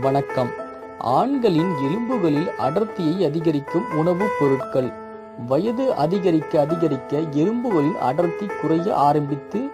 வணக்கம். ஆண்களின் எலும்புகளில் அடர்த்தியை அதிகரிக்கும் உணவுப் பொருட்கள். வயது அதிகரிக்க அதிகரிக்க எலும்புகளின் அடர்த்தி குறைய ஆரம்பித்து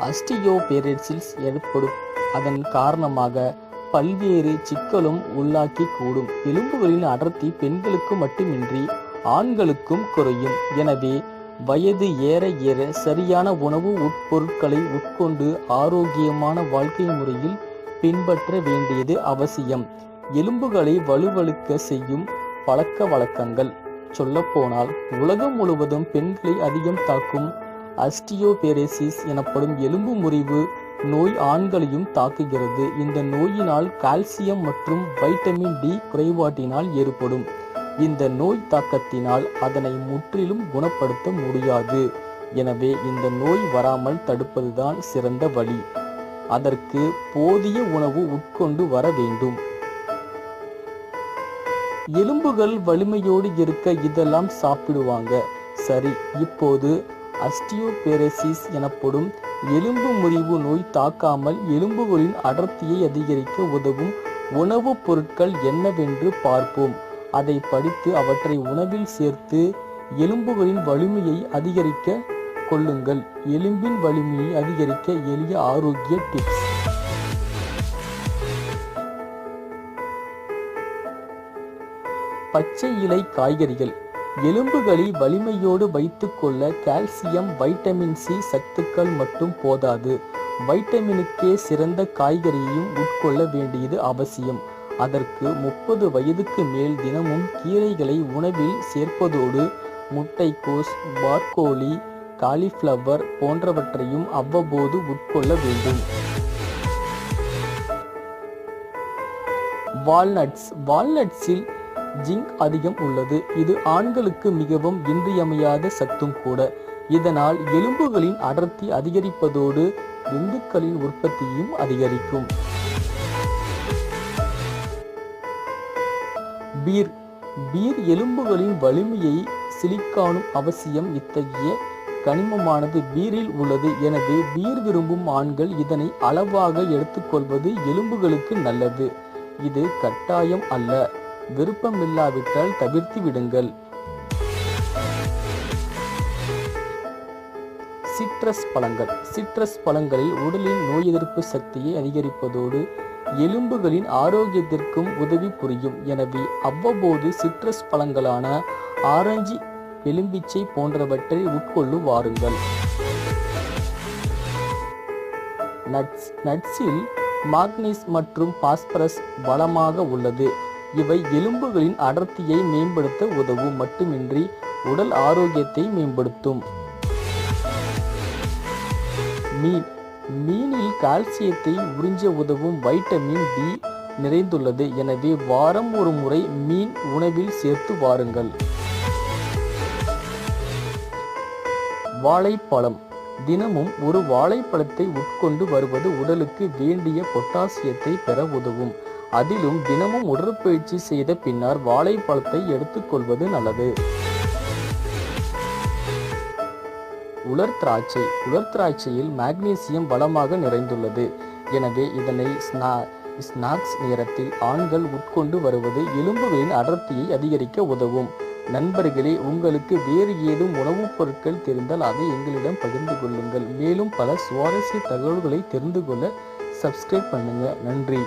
அஸ்டியோபெரிசிஸ் ஏற்படும். அதன் காரணமாக பல்வேறு சிக்கலும் உள்ளாக்கி கூடும் எலும்புகளின் அடர்த்தி பெண்களுக்கு மட்டுமின்றி ஆண்களுக்கும் குறையும். எனவே வயது ஏற ஏற சரியான உணவு உட்பொருட்களை உட்கொண்டு ஆரோக்கியமான வாழ்க்கை முறையில் பின்பற்ற வேண்டியது அவசியம். எலும்புகளை வலுவழுக்க செய்யும் பழக்க வழக்கங்கள். சொல்லப்போனால் உலகம் முழுவதும் பெண்களை அதிகம் தாக்கும் அஸ்டியோபெரேசிஸ் எனப்படும் எலும்பு முறிவு நோய் ஆண்களையும் தாக்குகிறது. இந்த நோயினால் கால்சியம் மற்றும் வைட்டமின் டி குறைபாட்டினால் ஏற்படும். இந்த நோய் தாக்கத்தினால் அதனை முற்றிலும் குணப்படுத்த முடியாது. எனவே இந்த நோய் வராமல் தடுப்பதுதான் சிறந்த வழி. அதற்கு போதிய உணவு உட்கொண்டு வர வேண்டும். எலும்புகள் வலிமையோடு இருக்க இதெல்லாம் சாப்பிடுவாங்க. சரி இப்போது அஸ்டியோபெரசிஸ் எனப்படும் எலும்பு முறிவு நோய் தாக்காமல் எலும்புகளின் அடர்த்தியை அதிகரிக்க உதவும் உணவுப் பொருட்கள் என்னவென்று பார்ப்போம். அதை படித்து அவற்றை உணவில் சேர்த்து எலும்புகளின் வலிமையை அதிகரிக்க கொள்ளுங்கள். எலும்பின் வலிமையை அதிகரிக்க எளிய ஆரோக்கிய டிப்ஸ் பச்சை இலை காய்கறிகள். எலும்புகளை வலிமையோடு வைத்துக்கொள்ள கால்சியம் வைட்டமின் சி சத்துக்கள் மட்டும் போதாது. வைட்டமினுக்கே சிறந்த காய்கறியையும் உட்கொள்ள வேண்டியது அவசியம். அதற்கு முப்பது வயதுக்கு மேல் தினமும் கீரைகளை உணவில் சேர்ப்பதோடு முட்டைக்கோஸ் பார்கோலி காலிஃப்ளவர் போன்றவற்றையும் அவ்வப்போது உட்கொள்ள வேண்டும். வால்நட்ஸ். வால்நட்ஸில் ஜிங்க் அதிகம் உள்ளது. இது ஆண்களுக்கு மிகவும் இன்றியமையாத சத்தும் கூட. இதனால் எலும்புகளின் அடர்த்தி அதிகரிப்பதோடு விந்துக்களின் உற்பத்தியும் அதிகரிக்கும். பீர். பீர் எலும்புகளின் வலிமையை சிலிக்கானும் அவசியம் இத்தகைய கனிமமானது பீரில் உள்ளது. எனவே பீர் விரும்பும் ஆண்கள் இதனை அளவாக எடுத்துக்கொள்வது எலும்புகளுக்கு நல்லது. இது கட்டாயம் அல்ல. விருப்பமில்லாவிட்டால் தவிர்த்து விடுங்கள். சிட்ரஸ் பழங்கள். சிட்ரஸ் பழங்களில் உடலின் நோய் எதிர்ப்பு சக்தியை அதிகரிப்பதோடு எலும்புகளின் ஆரோக்கியத்திற்கும் உதவி புரியும். எனவே அவ்வப்போது சிட்ரஸ் பழங்களான ஆரஞ்சு எலும்பிச்சை போன்றவற்றை உட்கொள்ளு வாருங்கள் நட்ஸ் நட்ஸில் மாக்னீஸ் மற்றும் பாஸ்பரஸ் வளமாக உள்ளது. இவை எலும்புகளின் அடர்த்தியை மேம்படுத்த உதவும் மட்டுமின்றி உடல் ஆரோக்கியத்தை மேம்படுத்தும். மீன் மீனில் கால்சியத்தை உறிஞ்ச உதவும் வைட்டமின் டி நிறைந்துள்ளது. எனவே வாரம் ஒரு முறை மீன் உணவில் சேர்த்து வாருங்கள். வாழைப்பழம். தினமும் ஒரு வாழைப்பழத்தை உட்கொண்டு வருவது உடலுக்கு வேண்டிய பொட்டாசியத்தை பெற உதவும். அதிலும் தினமும் உடற்பயிற்சி செய்த பின்னர் வாழைப்பழத்தை எடுத்துக்கொள்வது நல்லது. உலர் திராட்சை. உலர் திராட்சையில் மாக்னீசியம் வளமாக நிறைந்துள்ளது. எனவே இதனை ஸ்நா ஸ்நாக்ஸ் நேரத்தில் ஆண்கள் உட்கொண்டு வருவது எலும்புகளின் அடர்த்தியை அதிகரிக்க உதவும். நண்பர்களே உங்களுக்கு வேறு ஏதும் உணவுப் பொருட்கள் தெரிந்தால் அதை எங்களிடம் பகிர்ந்து கொள்ளுங்கள். மேலும் பல சுவாரஸ்ய தகவல்களை தெரிந்து கொள்ள சப்ஸ்கிரைப் பண்ணுங்கள் நன்றி.